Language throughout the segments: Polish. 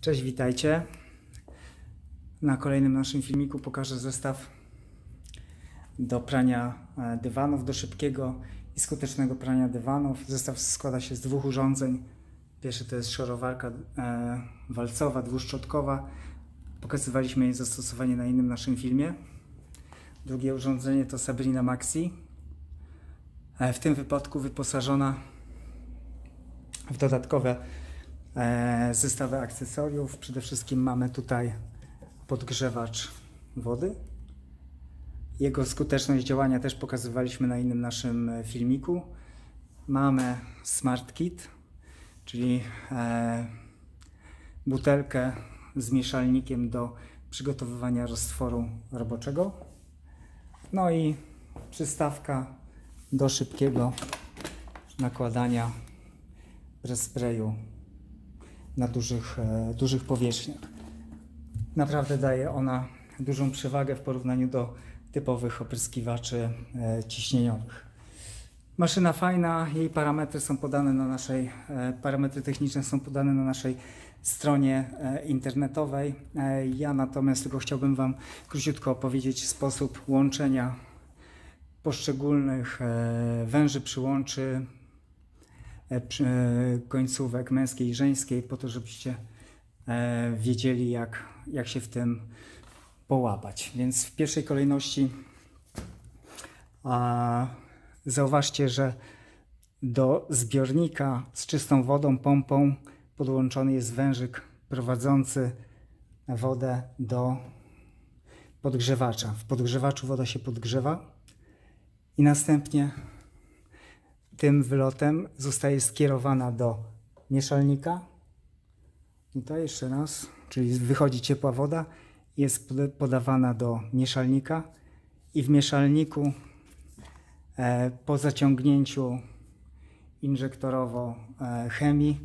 Cześć, witajcie. Na kolejnym naszym filmiku pokażę zestaw do prania e, dywanów, do szybkiego i skutecznego prania dywanów. Zestaw składa się z dwóch urządzeń. Pierwszy to jest szorowarka e, walcowa, dwuszczotkowa. Pokazywaliśmy jej zastosowanie na innym naszym filmie. Drugie urządzenie to Sabrina Maxi. E, w tym wypadku wyposażona w dodatkowe zestawy akcesoriów. Przede wszystkim mamy tutaj podgrzewacz wody. Jego skuteczność działania też pokazywaliśmy na innym naszym e, filmiku. Mamy Smart Kit, czyli e, butelkę z mieszalnikiem do przygotowywania roztworu roboczego. No i przystawka do szybkiego nakładania sprayu na dużych, e, dużych powierzchniach. Naprawdę daje ona dużą przewagę w porównaniu do typowych opryskiwaczy e, ciśnieniowych. Maszyna fajna, jej parametry są podane na naszej, e, parametry techniczne są podane na naszej stronie internetowej. Ja natomiast tylko chciałbym Wam króciutko opowiedzieć sposób łączenia poszczególnych węży przyłączy przy- końcówek męskiej i żeńskiej, po to, żebyście e, wiedzieli, jak, jak się w tym połapać. Więc w pierwszej kolejności a, zauważcie, że do zbiornika z czystą wodą, pompą podłączony jest wężyk prowadzący wodę do podgrzewacza. W podgrzewaczu woda się podgrzewa i następnie tym wylotem zostaje skierowana do mieszalnika. Tutaj jeszcze raz, czyli wychodzi ciepła woda, jest pod- podawana do mieszalnika i w mieszalniku e, po zaciągnięciu injektorowo e, chemii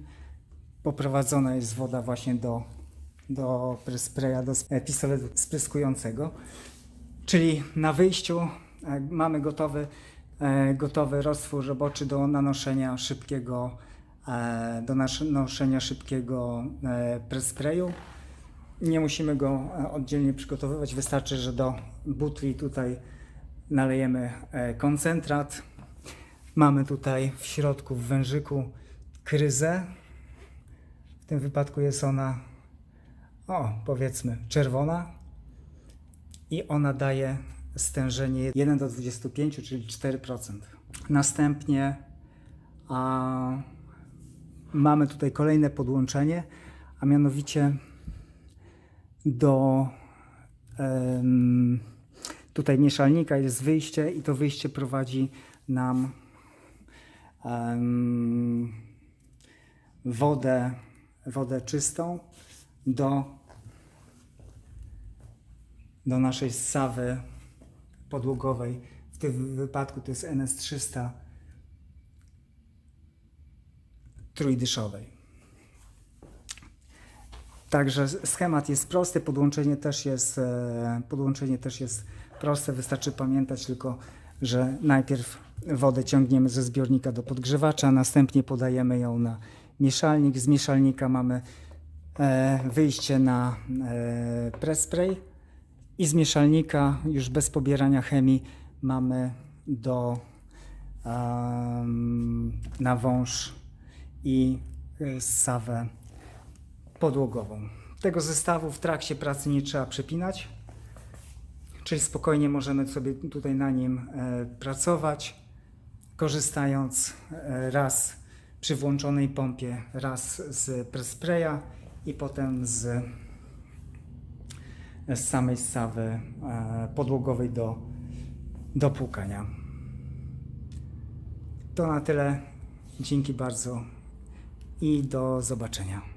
poprowadzona jest woda właśnie do, do spraya, do sp- pistoletu spryskującego. Czyli na wyjściu e, mamy gotowy, e, gotowy roztwór roboczy do nanoszenia szybkiego, e, do nanoszenia szybkiego e, press sprayu. Nie musimy go e, oddzielnie przygotowywać, wystarczy, że do butli tutaj nalejemy e, koncentrat. Mamy tutaj w środku w wężyku kryzę. W tym wypadku jest ona, o powiedzmy, czerwona i ona daje stężenie 1 do 25, czyli 4%. Następnie a, mamy tutaj kolejne podłączenie, a mianowicie do em, tutaj mieszalnika jest wyjście i to wyjście prowadzi nam em, wodę, wodę czystą do do naszej sawy podłogowej. W tym wypadku to jest NS300 trójdyszowej. Także schemat jest prosty, podłączenie też jest, e, podłączenie też jest proste. Wystarczy pamiętać tylko, że najpierw wodę ciągniemy ze zbiornika do podgrzewacza, następnie podajemy ją na mieszalnik. Z mieszalnika mamy e, wyjście na e, press spray i z mieszalnika już bez pobierania chemii mamy do em, na wąż i e, sawę podłogową. Tego zestawu w trakcie pracy nie trzeba przepinać, czyli spokojnie możemy sobie tutaj na nim e, pracować, korzystając e, raz przy włączonej pompie, raz z press spraya i potem z, z samej sawy e, podłogowej do, do płukania. To na tyle. Dzięki bardzo i do zobaczenia.